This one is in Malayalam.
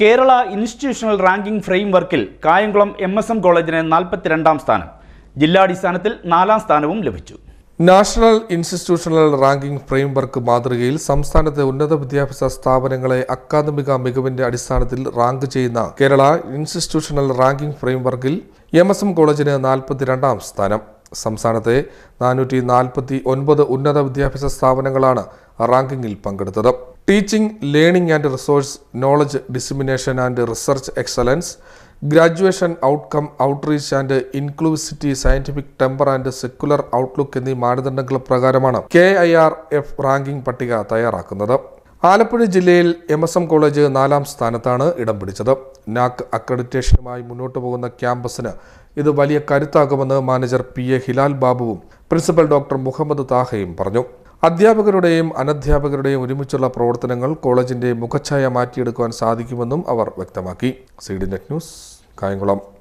കേരള ഇൻസ്റ്റിറ്റ്യൂഷണൽ റാങ്കിംഗ് ഫ്രെയിംവർക്കിൽ കായംകുളം എം എസ് എം കോളേജിന് നാൽപ്പത്തിരണ്ടാം സ്ഥാനം. ജില്ലാടിസ്ഥാനത്തിൽ നാലാം സ്ഥാനവും ലഭിച്ചു. നാഷണൽ ഇൻസ്റ്റിറ്റ്യൂഷണൽ റാങ്കിംഗ് ഫ്രെയിംവർക്ക് മാതൃകയിൽ സംസ്ഥാനത്തെ ഉന്നത വിദ്യാഭ്യാസ സ്ഥാപനങ്ങളെ അക്കാദമിക മികവിന്റെ അടിസ്ഥാനത്തിൽ റാങ്ക് ചെയ്യുന്ന കേരള ഇൻസ്റ്റിറ്റ്യൂഷണൽ റാങ്കിംഗ് ഫ്രെയിംവർക്കിൽ എം എസ് എം കോളേജിന് നാൽപ്പത്തിരണ്ടാം സ്ഥാനം. സംസ്ഥാനത്തെ നാനൂറ്റി നാൽപ്പത്തി ഒൻപത് ഉന്നത വിദ്യാഭ്യാസ സ്ഥാപനങ്ങളാണ് റാങ്കിങ്ങിൽ പങ്കെടുത്തത്. Teaching learning and resource knowledge dissemination and research excellence graduation outcome outreach and inclusivity scientific temper and secular outlook എന്നീ മാനദണ്ഡങ്ങൾ പ്രകാരമാണ് K I R F ranking പട്ടിക തയ്യാറാക്കുന്നത്. ആലപ്പുഴ ജില്ലയിൽ എം എസ് എം കോളേജ് നാലാം സ്ഥാനത്താണ് ഇടം പിടിച്ചത്. നാക് അക്രഡിറ്റേഷനുമായി മുന്നോട്ട് പോകുന്ന ക്യാമ്പസിന് ഇത് വലിയ കരുത്താകുമെന്ന് മാനേജർ പി എ ഹിലാൽ ബാബുവും പ്രിൻസിപ്പൽ ഡോക്ടർ മുഹമ്മദ് താഹയും പറഞ്ഞു. അധ്യാപകരുടെയും അനധ്യാപകരുടെയും ഒരുമിച്ചുള്ള പ്രവർത്തനങ്ങൾ കോളേജിന്റെ മുഖച്ഛായ മാറ്റിയെടുക്കുവാൻ സാധിക്കുമെന്നും അവർ വ്യക്തമാക്കി. C D net news Kayamkulam.